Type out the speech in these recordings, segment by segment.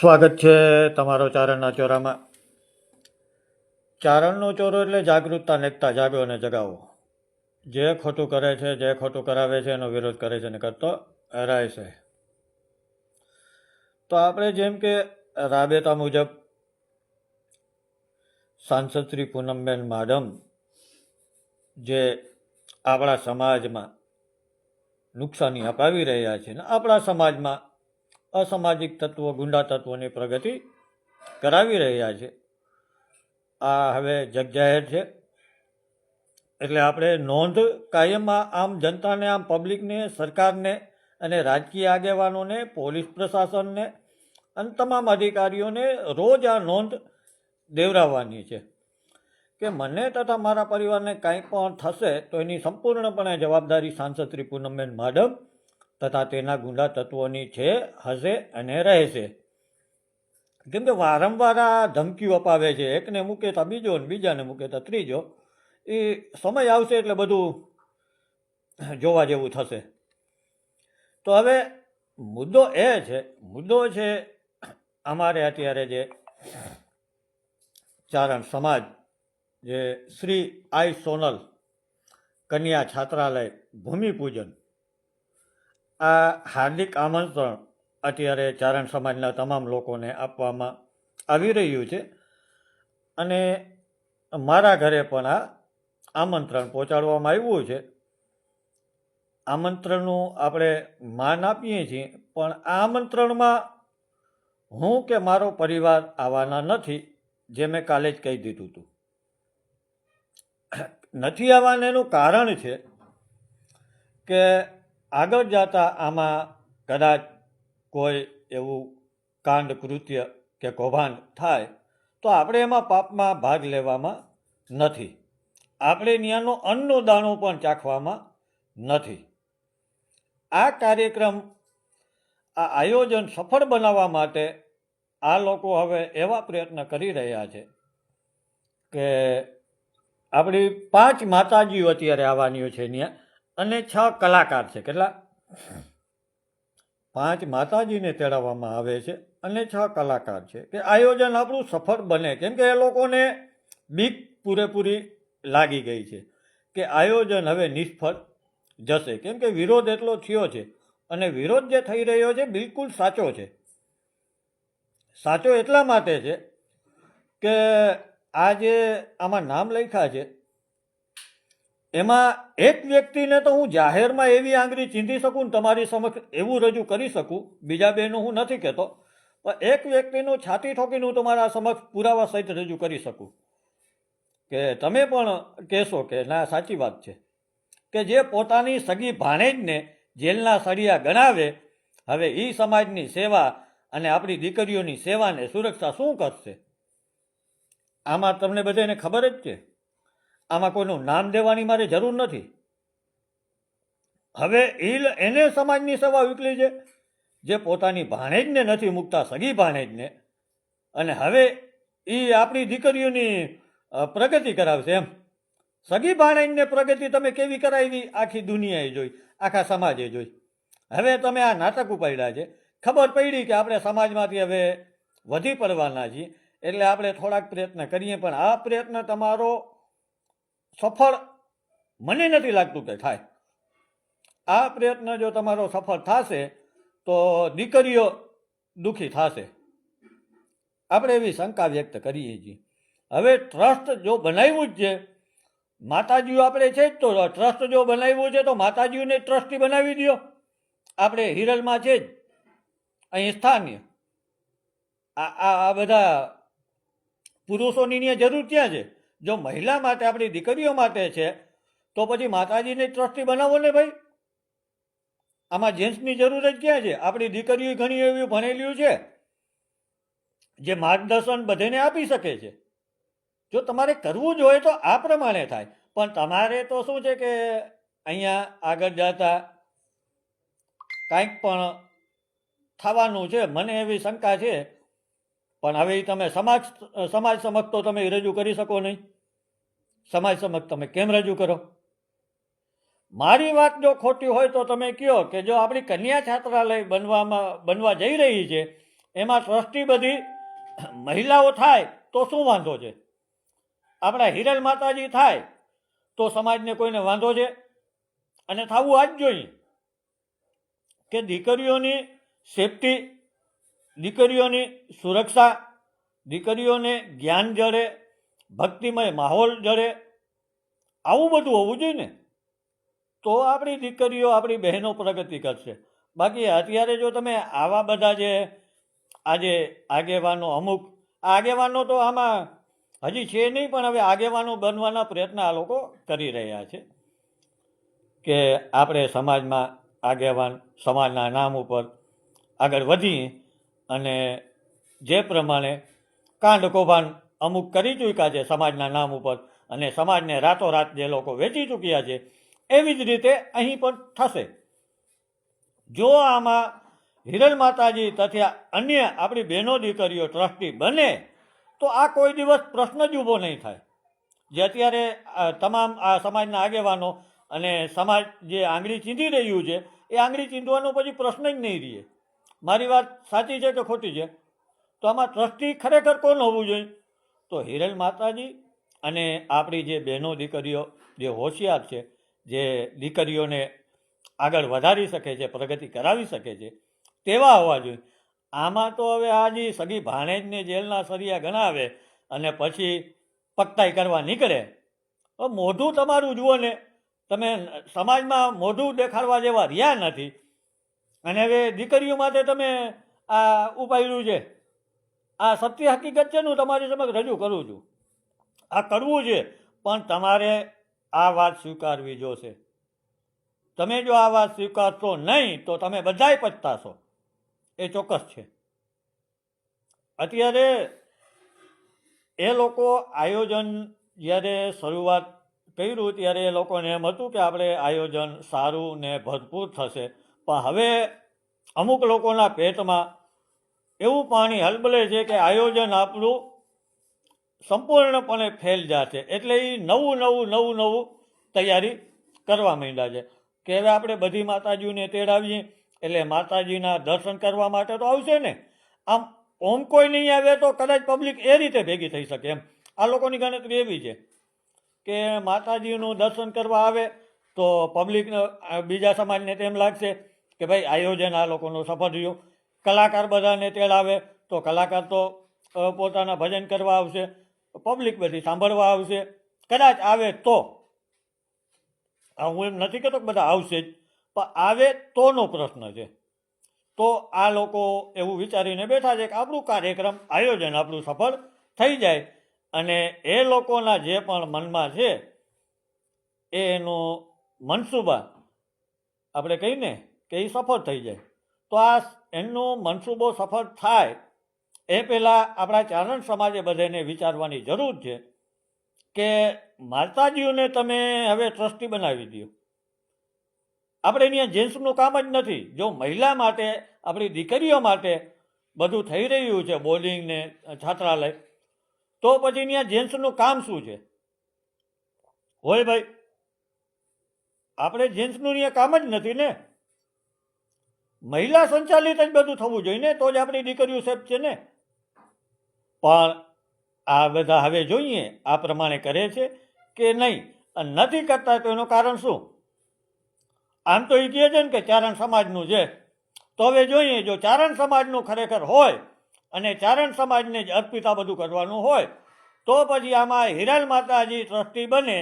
સ્વાગત છે તમારો ચારણના ચોરામાં. ચારણનો ચોરો એટલે જાગૃતતા, નેકતા જાગો અને જગાવો. જે ખોટું કરે છે, જે ખોટું કરાવે છે, એનો વિરોધ કરે છે અને કરતો હરાય છે. તો આપણે જેમ કે રાબેતા મુજબ સાંસદ શ્રી પૂનમબેન માડમ જે આપણા સમાજમાં નુકસાની અપાવી રહ્યા છે ને આપણા સમાજમાં અસામાજિક તત્વો, ગુંડા તત્વોની પ્રગતિ કરાવી રહ્યા છે. આ હવે જગજાહેર છે. એટલે આપણે નોંધ કાયમમાં આમ જનતાને, આમ પબ્લિકને, સરકારને અને રાજકીય આગેવાનોને, પોલીસ પ્રશાસનને અને તમામ અધિકારીઓને રોજ આ નોંધ દેવરાવવાની છે કે મને તથા મારા પરિવારને કાંઈ પણ થશે તો એની સંપૂર્ણપણે જવાબદારી સાંસદ શ્રી પૂનમબેન માડમ તથા તેના ગુંડા તત્વોની છે, હશે અને રહેશે. કેમ કે વારંવાર આ ધમકીઓ અપાવે છે. એકને મૂકે તો બીજો ને બીજાને મૂકે તો ત્રીજો. એ સમય આવશે એટલે બધું જોવા જેવું થશે. તો હવે મુદ્દો એ છે, મુદ્દો છે અમારે અત્યારે જે ચારણ સમાજ, જે શ્રી આઈ સોનલ કન્યા છાત્રાલય ભૂમિપૂજન આ હાર્દિક આમંત્રણ અત્યારે ચારણ સમાજના તમામ લોકોને આપવામાં આવી રહ્યું છે. અને મારા ઘરે પણ આ આમંત્રણ પહોંચાડવામાં આવ્યું છે. આમંત્રણનું આપણે માન આપીએ છીએ, પણ આ આમંત્રણમાં હું કે મારો પરિવાર આવવાના નથી, જે મેં કાલે જ કહી દીધું હતું. નથી આવવાને એનું કારણ છે કે આગળ જતા આમાં કદાચ કોઈ એવું કાંડ કૃત્ય કે કૌભાંડ થાય, તો આપણે એમાં પાપમાં ભાગ લેવામાં નથી. આપણે ત્યાંનો અન્નનો દાણો પણ ચાખવામાં નથી. આ કાર્યક્રમ, આ આયોજન સફળ બનાવવા માટે આ લોકો હવે એવા પ્રયત્ન કરી રહ્યા છે કે આપણી પાંચ માતાજીઓ અત્યારે આવવાની છે ત્યાં. અને છ કલાકાર છે. કેટલા? પાંચ માતાજીને તેડાવવામાં આવે છે અને છ કલાકાર છે. કે આયોજન આપણું સફળ બને. કેમ કે એ લોકોને બીક પૂરેપૂરી લાગી ગઈ છે કે આયોજન હવે નિષ્ફળ જશે. કેમ કે વિરોધ એટલો થયો છે અને વિરોધ જે થઈ રહ્યો છે બિલકુલ સાચો છે. સાચો એટલા માટે છે કે આ જે આમાં નામ લખ્યા છે એમાં એક વ્યક્તિને તો હું જાહેરમાં એવી આંગળી ચીંધી શકું તમારી સમક્ષ એવું રજૂ કરી શકું, બીજા બેનું હું નથી કહેતો, પણ એક વ્યક્તિનું છાતી ઠોકીને હું તમારા સમક્ષ પુરાવા સહિત રજૂ કરી શકું. કે તમે પણ કહેશો કે ના, સાચી વાત છે. કે જે પોતાની સગી ભાણેજને જેલના સળિયા ગણાવે, હવે એ સમાજની સેવા અને આપણી દીકરીઓની સેવાને સુરક્ષા શું કરશે? આમાં તમને બધાને ખબર જ છે. આમાં કોઈનું નામ દેવાની મારે જરૂર નથી. હવે એ એને સમાજની સેવા વિકલી છે, જે પોતાની ભાણેજને નથી મૂકતા, સગી ભાણેજને. અને હવે એ આપણી દીકરીઓની પ્રગતિ કરાવશે એમ. સગી ભાણેજને પ્રગતિ તમે કેવી કરાવી? આખી દુનિયાએ જોઈ, આખા સમાજે જોઈ. હવે તમે આ નાટક ઉપાડ્યા છે. ખબર પડી કે આપણે સમાજમાંથી હવે વધી પડવાના છીએ. એટલે આપણે થોડાક પ્રયત્ન કરીએ, પણ આ પ્રયત્ન તમારો સફળ મને નથી લાગતું કે થાય. આ પ્રયત્ન જો તમારો સફળ થશે, તો દીકરીઓ દુઃખી થશે. આપણે એવી શંકા વ્યક્ત કરીએ છીએ. હવે ટ્રસ્ટ જો બનાવ્યું જ છે, માતાજીઓ આપણે છે જ તો ટ્રસ્ટ જો બનાવ્યું છે, તો માતાજીઓને ટ્રસ્ટી બનાવી દો આપણે હિરલમાં છે જ. અહીં સ્થાનીય. આ આ બધા પુરુષોની જરૂર ક્યાં છે? જો મહિલા માટે આપણી દીકરીઓ માટે છે, તો પછી માતાજીને ટ્રસ્ટી બનાવો ને ભાઈ. આમાં જેન્ટ્સની જરૂર જ ક્યાં છે? આપણી દીકરીઓ ઘણી એવી ભણેલીઓ છે, જે માર્ગદર્શન બધાને આપી શકે છે. જો તમારે કરવું જ હોય તો આ પ્રમાણે થાય. પણ તમારે તો શું છે કે અહીંયા આગળ જતા કાંઈક પણ થવાનું છે, મને એવી શંકા છે પણ હવે તમે સમાજ સમાજ સમક્ષ તો તમે રજૂ કરી શકો નહીં. સમાજ સમક્ષ તમે કેમ રજૂ કરો? મારી વાત જો ખોટી હોય તો તમે કહો કે જો આપણી કન્યા છાત્રાલય બનવામાં, બનવા જઈ રહી છે, એમાં ટ્રસ્ટી બધી મહિલાઓ થાય તો શું વાંધો છે? આપણા હિરલ માતાજી થાય તો સમાજને કોઈને વાંધો છે? અને થવું આ જ જોઈએ કે દીકરીઓની સેફટી દીકરીઓની સુરક્ષા, દીકરીઓને જ્ઞાન જળે, ભક્તિમય માહોલ જળે, આવું બધું હોવું જોઈએ ને? તો આપણી દીકરીઓ, આપણી બહેનો પ્રગતિ કરશે. બાકી અત્યારે જો તમે આવા બધા જે આજે આગેવાનો અમુક, આગેવાનો તો આમાં હજી છે નહીં, પણ હવે આગેવાનો બનવાના પ્રયત્ન આ લોકો કરી રહ્યા છે કે આપણે સમાજમાં આગેવાન, સમાજના નામ ઉપર આગળ વધી અને જે પ્રમાણે કાંડ કૌભાંડ અમુક કરી ચૂક્યા છે સમાજના નામ ઉપર અને સમાજને રાતોરાત જે લોકો વેચી ચૂક્યા છે, એવી જ રીતે અહીં પણ થશે. જો આમાં હિરલ માતાજી તથા અન્ય આપણી બહેનો દીકરીઓ ટ્રસ્ટી બને, તો આ કોઈ દિવસ પ્રશ્ન જ ઊભો નહીં થાય. જે અત્યારે તમામ આ સમાજના આગેવાનો અને સમાજ જે આંગળી ચીંધી રહ્યું છે, એ આંગળી ચીંધવાનો પછી પ્રશ્ન જ નહીં રહે. મારી વાત સાચી છે કે ખોટી છે? તો આમાં ટ્રસ્ટી ખરેખર કોણ હોવું જોઈએ? તો હિરલ માતાજી અને આપણી જે બહેનો દીકરીઓ, જે હોશિયાર છે, જે દીકરીઓને આગળ વધારી શકે છે, પ્રગતિ કરાવી શકે છે, તેવા હોવા જોઈએ. આમાં તો હવે આજે સગી ભાણેજને જેલના સરિયા ગણાવે અને પછી પક્તાઈ કરવા નીકળે. મોઢું તમારું જુઓ ને. તમે સમાજમાં મોઢું દેખાડવા જેવા રહ્યા નથી. અને હવે દીકરીઓ માટે તમે આ ઉપાયલું છે. આ સત્ય હકીકત છે હું તમારી સમક્ષ રજૂ કરું છું. આ કરવું છે, પણ તમારે આ વાત સ્વીકારવી જોશે. તમે જો આ વાત સ્વીકારશો નહીં, તો તમે બધાય પચતાશો એ ચોક્કસ છે. અત્યારે એ લોકો આયોજન જ્યારે શરૂઆત કર્યું, ત્યારે એ લોકોને એમ હતું કે આપણે આયોજન સારું ને ભરપૂર થશે. પણ હવે અમુક લોકોના પેટમાં એવું પાણી હલબલે છે કે આયોજન આપણું સંપૂર્ણપણે ફેલ જશે. એટલે એ નવું નવું નવું નવું તૈયારી કરવા માંડ્યા છે. કે હવે આપણે બધી માતાજીઓને તેડાવીએ, એટલે માતાજીના દર્શન કરવા માટે તો આવશે ને. આમ ઓમ કોઈ નહીં આવે તો કદાચ પબ્લિક એ રીતે ભેગી થઈ શકે એમ. આ લોકોની ગણતરી એવી છે કે માતાજીનું દર્શન કરવા આવે તો પબ્લિક બીજા સમાજને તેમ લાગશે કે ભાઈ આયોજન આ લોકોનું સફળ રહ્યું. કલાકાર બધાને તેડાવે તો કલાકાર તો પોતાના ભજન કરવા આવશે, પબ્લિક બધી સાંભળવા આવશે. કદાચ આવે તો હું એમ નથી કહેતો કે બધા આવશે જ, પણ આવે તોનો પ્રશ્ન છે. તો આ લોકો એવું વિચારીને બેઠા છે કે આપણું કાર્યક્રમ, આયોજન, આપણું સફળ થઈ જાય. અને એ લોકોના જે પણ મનમાં છે એ મનસુબા મનસૂબા, આપણે કહીને કે એ સફળ થઈ જાય. તો આ એમનો મનસૂબો સફળ થાય એ પહેલાં આપણા ચારણ સમાજે બધાને વિચારવાની જરૂર છે કે માતાજીઓને તમે હવે ટ્રસ્ટી બનાવી દો આપણે અહીંયા જેન્ટ્સનું કામ જ નથી. જો મહિલા માટે, આપણી દીકરીઓ માટે બધું થઈ રહ્યું છે બોર્ડિંગ ને છાત્રાલય, તો પછી અહીંયા જેન્ટ્સનું કામ શું છે? હોય ભાઈ, આપણે જેન્ટ્સનું અહીંયા કામ જ નથી ને? મહિલા સંચાલિત જ બધું થવું જોઈએ ને? તો જ આપણી દીકરીઓ સેફ છે ને? પણ આ બધા હવે જોઈએ. આ પ્રમાણે કરે છે કે નહીં? નથી કરતા તો એનું કારણ શું? આમ તો એ કહે છે ને કે ચારણ સમાજનું છે. તો હવે જોઈએ, જો ચારણ સમાજનું ખરેખર હોય અને ચારણ સમાજને જ અર્પિત બધું કરવાનું હોય, તો પછી આમાં હિરાલ માતાજી ટ્રસ્ટી બને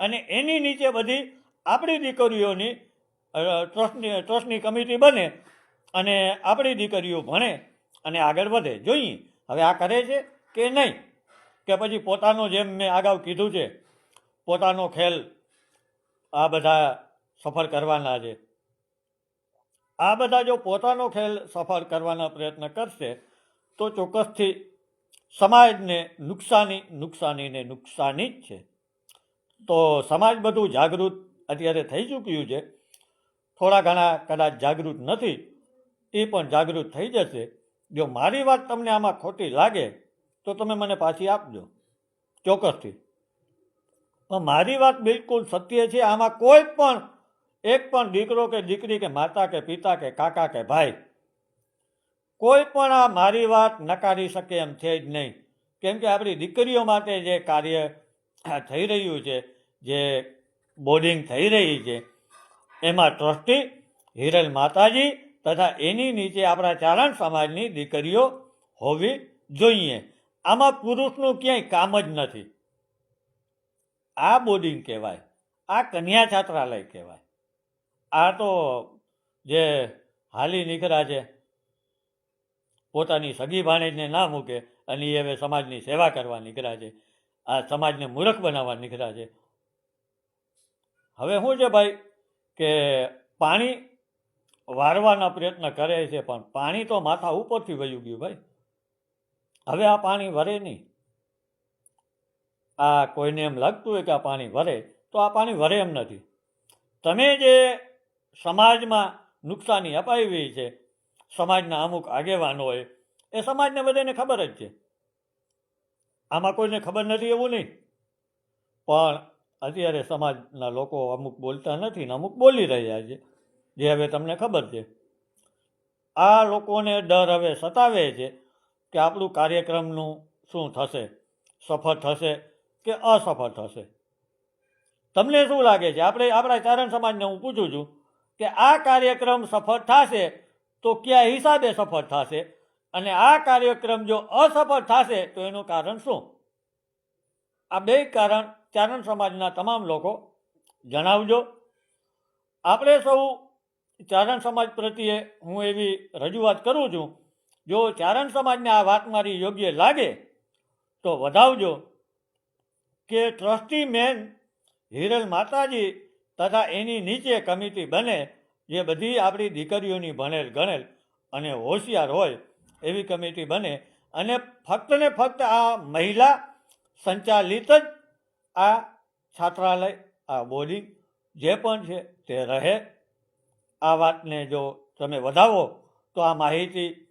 અને એની નીચે બધી આપણી દીકરીઓની ટ્રસ્ટની ટ્રસ્ટની કમિટી બને અને આપણી દીકરીઓ ભણે અને આગળ વધે. જોઈએ, હવે આ કરે છે કે નહીં? કે પછી પોતાનો જેમ મેં અગાઉ કીધું છે, પોતાનો ખેલ આ બધા સફળ કરવાના છે. આ બધા જો પોતાનો ખેલ સફળ કરવાના પ્રયત્ન કરશે, તો ચોક્કસથી સમાજને નુકસાની નુકસાનીને નુકસાની જ છે. તો સમાજ બધું જાગૃત અત્યારે થઈ ચૂક્યું છે. થોડા ઘણા કદાચ જાગૃત નથી, એ પણ જાગૃત થઈ જશે. જો મારી વાત તમને આમાં ખોટી લાગે, તો તમે મને પાછી આપજો, ચોક્કસથી. પણ મારી વાત બિલકુલ સત્ય છે, આમાં કોઈ પણ, એક પણ દીકરો કે દીકરી કે માતા કે પિતા કે કાકા કે ભાઈ, કોઈ પણ આ મારી વાત નકારી શકે એમ છે જ નહીં. કેમ કે આપણી દીકરીઓ માટે જે કાર્ય થઈ રહ્યું છે, જે બોર્ડિંગ થઈ રહી છે એમાં ટ્રસ્ટી, હિરલ માતાજી તથા એની નીચે આપણા ચારણ સમાજની દીકરીઓ હોવી જોઈએ. આમાં પુરુષનું ક્યાંય કામ જ નથી. આ બોર્ડિંગ કહેવાય, આ કન્યા છાત્રાલય કહેવાય. આ તો જે હાલી નીકળ્યા છે, પોતાની સગી ભાણેજને ના મૂકે અને એ હવે સમાજની સેવા કરવા નીકળ્યા છે. આ સમાજને મૂર્ખ બનાવવા નીકળ્યા છે. હવે શું છે ભાઈ કે પાણી વારવાના પ્રયત્ન કરે છે પણ પાણી તો માથા ઉપરથી વયું ગયું ભાઈ. હવે આ પાણી વરે નહીં. આ કોઈને એમ લાગતું હોય કે આ પાણી વરે, તો આ પાણી વરે એમ નથી. તમે જે સમાજમાં નુકસાની અપાવી છે, સમાજના અમુક આગેવાનો હોય, એ સમાજને બધાને ખબર જ છે. આમાં કોઈને ખબર નથી એવું નહીં. પણ અત્યારે સમાજના લોકો અમુક બોલતા નથી ને અમુક બોલી રહ્યા છે. જે હવે તમને ખબર છે. આ લોકોને ડર હવે સતાવે છે કે આપણું કાર્યક્રમનું શું થશે? સફળ થશે કે અસફળ થશે? તમને શું લાગે છે? આપણે આપણા ચારણ સમાજને હું પૂછું છું કે આ કાર્યક્રમ સફળ થશે તો કયા હિસાબે સફળ થશે? અને આ કાર્યક્રમ જો અસફળ થશે તો એનું કારણ શું? આ બે કારણ ચારણ સમાજના તમામ લોકો જણાવજો. આપણે સૌ ચારણ સમાજ પ્રત્યે હું એવી રજૂઆત કરું છું, જો ચારણ સમાજને આ વાત મારી યોગ્ય લાગે, તો વધાવજો કે ટ્રસ્ટી મેન હિરલ માતાજી તથા એની નીચે કમિટી બને, જે બધી આપણી દીકરીઓની ભણેલ ગણેલ અને હોશિયાર હોય એવી કમિટી બને અને ફક્ત ને ફક્ત આ મહિલા સંચાલિત જ આ છાત્રાલય, આ બોર્ડિંગ જે પણ છે તે રહે. આ વાતને જો તમે વધાવો, તો આ માહિતી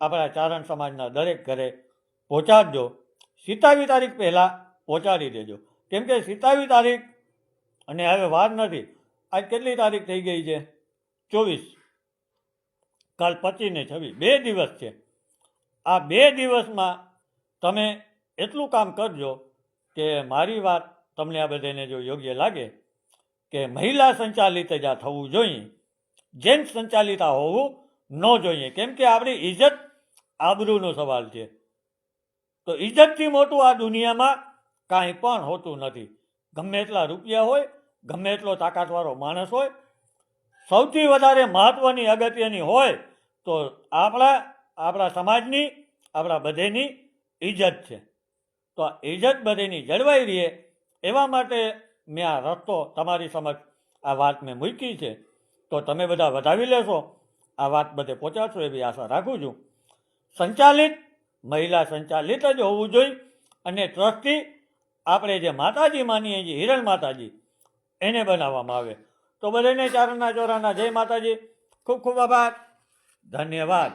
આપણા ચારણ સમાજના દરેક ઘરે પહોંચાડજો. સિત્તાવી તારીખ પહેલાં પહોંચાડી દેજો. કેમ કે સિત્તાવી તારીખ, અને હવે વાર નથી, આજ કેટલી તારીખ થઈ ગઈ છે? ચોવીસ. કાલ પચીસ ને છવ્વીસ. બે દિવસ છે. આ બે દિવસમાં તમે એટલું કામ કરજો કે મારી વાત તમને આ બધાને જો યોગ્ય લાગે કે મહિલા સંચાલિત જ આ થવું જોઈએ. જેન્ટ્સ સંચાલિત આ હોવું ન જોઈએ. કેમ કે આપણી ઇજ્જત આબરૂનો સવાલ છે. તો ઇજ્જતથી મોટું આ દુનિયામાં કાંઈ પણ હોતું નથી. ગમે એટલા રૂપિયા હોય, ગમે એટલો તાકાતવાળો માણસ હોય, સૌથી વધારે મહત્ત્વની અગત્યની હોય, તો આપણા આપણા સમાજની, આપણા બધેની ઇજ્જત છે. તો આ ઇજ્જત બધેની જળવાઈ રહે એવા માટે મેં આ રસ્તો તમારી સમક્ષ આ વાત મેં મૂકી છે. તો તમે બધા વધાવી લેશો. આ વાત બધે પહોંચાડશો એવી આશા રાખું છું. સંચાલિત, મહિલા સંચાલિત જ હોવું જોઈએ અને ટ્રસ્ટી આપણે જે માતાજી માનીએ છીએ, હિરણ માતાજી, એને બનાવવામાં આવે. તો બધાને ચારણના ચોરાના જય માતાજી. ખૂબ ખૂબ આભાર. ધન્યવાદ.